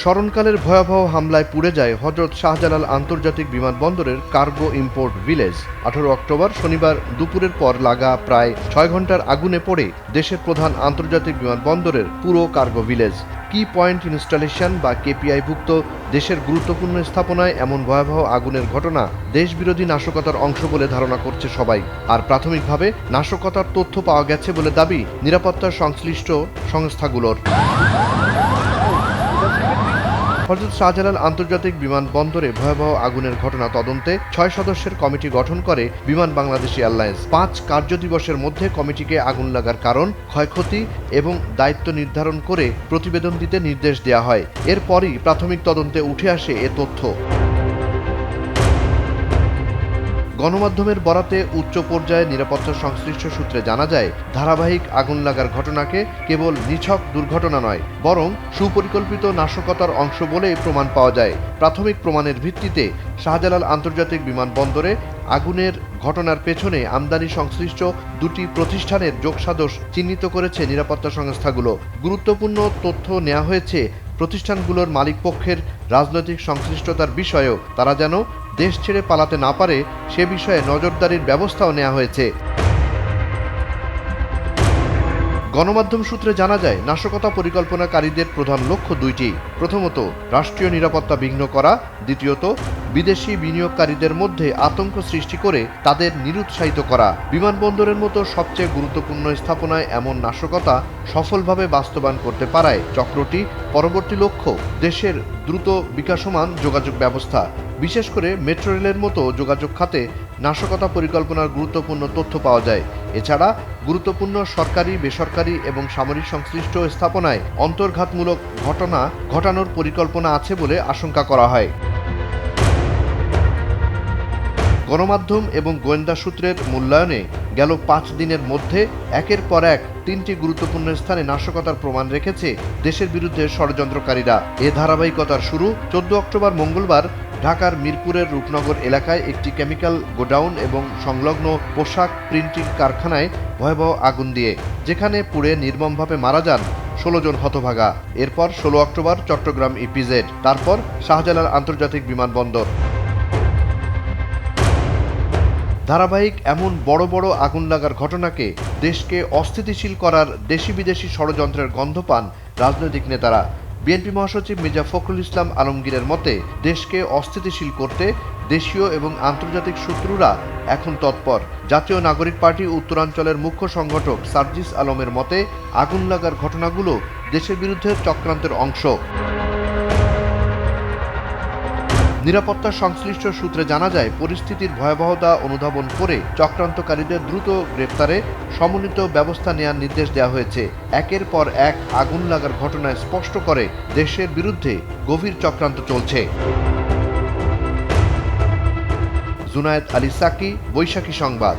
স্মরণকালের ভয়াবহ হামলায় পুড়ে যায় হজরত শাহজালাল আন্তর্জাতিক বিমানবন্দরের কার্গো ইম্পোর্ট ভিলেজ। আঠারো অক্টোবর শনিবার দুপুরের পর লাগা প্রায় ছয় ঘণ্টার আগুনে পড়ে দেশের প্রধান আন্তর্জাতিক বিমানবন্দরের পুরো cargo village. Key point installation বা কেপিআই ভুক্ত দেশের গুরুত্বপূর্ণ স্থাপনায় এমন ভয়াবহ আগুনের ঘটনা দেশবিরোধী নাশকতার অংশ বলে ধারণা করছে সবাই। আর প্রাথমিকভাবে নাশকতার তথ্য পাওয়া গেছে বলে দাবি নিরাপত্তা সংশ্লিষ্ট সংস্থাগুলোর। হজরত শাহজালাল আন্তর্জাতিক বিমানবন্দরে ভয়াবহ আগুনের ঘটনা তদন্তে ছয় সদস্যের কমিটি গঠন করে বিমান বাংলাদেশ এয়ারলাইন্স। পাঁচ কার্য দিবসের মধ্যে কমিটিকে আগুন লাগার কারণ, ক্ষয়ক্ষতি এবং দায়িত্ব নির্ধারণ করে প্রতিবেদন দিতে নির্দেশ দেওয়া হয়। এরপরই প্রাথমিক তদন্তে উঠে আসে এ তথ্য। গণমাধ্যমের বরাতে উচ্চ পর্যায়ে নিরাপত্তা সংশ্লিষ্ট সূত্রে জানা যায়, ধারাবাহিক আগুন লাগার ঘটনাকে কেবল নিছক দুর্ঘটনা নয়, বরং সুপরিকল্পিত নাশকতার অংশ বলেই প্রমাণ পাওয়া যায়। প্রাথমিক প্রমাণের ভিত্তিতে শাহজালাল আন্তর্জাতিক বিমানবন্দরে আগুনের ঘটনার পেছনে আমদানি সংশ্লিষ্ট দুটি প্রতিষ্ঠানের যোগসাদোষ চিহ্নিত করেছে নিরাপত্তা সংস্থাগুলো। গুরুত্বপূর্ণ তথ্য নেওয়া হয়েছে, প্রতিষ্ঠানগুলোর মালিকপক্ষের রাজনৈতিক সংশ্লিষ্টতার বিষয়েও, তারা যেন দেশ ছেড়ে পালাতে না পারে সে বিষয়ে নজরদারির ব্যবস্থাও নেওয়া হয়েছে। গণমাধ্যম সূত্রে জানা যায়, নাশকতা পরিকল্পনাকারীদের প্রধান লক্ষ্য দুইটি। প্রথমত, রাষ্ট্রীয় নিরাপত্তা বিঘ্ন করা। দ্বিতীয়ত, বিদেশি বিনিয়োগকারীদের মধ্যে আতঙ্ক সৃষ্টি করে তাদের নিরুৎসাহিত করা। বিমানবন্দরের মতো সবচেয়ে গুরুত্বপূর্ণ স্থাপনায় এমন নাশকতা সফলভাবে বাস্তবায়ন করতে পারায় চক্রটি পরবর্তী লক্ষ্য। দেশের দ্রুত বিকাশমান যোগাযোগ ব্যবস্থা। বিশেষ করে মেট্রো রেলের মতো যোগাযোগ খাতে নাশকতা পরিকল্পনার গুরুত্বপূর্ণ তথ্য পাওয়া যায়। এছাড়া গুরুত্বপূর্ণ সরকারি, বেসরকারি এবং সামরিক সংশ্লিষ্ট স্থাপনায় অন্তর্ঘাতমূলক ঘটনা ঘটানোর পরিকল্পনা আছে বলে আশঙ্কা করা হয়। গণমাধ্যম এবং গোয়েন্দা সূত্রের মূল্যায়নে গেল পাঁচ দিনের মধ্যে একের পর এক তিনটি গুরুত্বপূর্ণ স্থানে নাশকতার প্রমাণ রেখেছে দেশের বিরুদ্ধে ষড়যন্ত্রকারীরা। এ ধারাবাহিকতার শুরু চোদ্দ অক্টোবর মঙ্গলবার ঢাকার মিরপুরের রূপনগর এলাকায় একটি কেমিক্যাল গোডাউন এবং সংলগ্ন পোশাক প্রিন্টিং কারখানায় ভয়াবহ আগুন দিয়ে, যেখানে পুড়ে নির্মমভাবে মারা যান ষোলো জন হতভাগা। এরপর ষোলো অক্টোবর চট্টগ্রাম ইপিজেড। তারপর শাহজালাল আন্তর্জাতিক বিমানবন্দর। ধারাবাহিক এমন বড় বড় আগুন লাগার ঘটনাকে দেশকে অস্থিতিশীল করার দেশি বিদেশি ষড়যন্ত্রের গন্ধ পান রাজনৈতিক নেতারা। বিএনপি মহাসচিব মির্জা ফখরুল ইসলাম আলমগীরের মতে, দেশকে অস্থিতিশীল করতে দেশীয় এবং আন্তর্জাতিক শত্রুরা এখন তৎপর। জাতীয় নাগরিক পার্টি উত্তরাঞ্চলের মুখ্য সংগঠক সার্জিস আলমের মতে, আগুন লাগার ঘটনাগুলো দেশের বিরুদ্ধে চক্রান্তের অংশ। নিরাপত্তা সংশ্লিষ্ট সূত্রে জানা যায়, পরিস্থিতির ভয়াবহতা অনুধাবন করে চক্রান্তকারীদের দ্রুত গ্রেপ্তারে সমন্বিত ব্যবস্থা নেওয়ার নির্দেশ দেওয়া হয়েছে। একের পর এক আগুন লাগার ঘটনায় স্পষ্ট করে দেশের বিরুদ্ধে গভীর চক্রান্ত চলছে। জুনায়েদ আলী সাকি, বৈশাখী সংবাদ।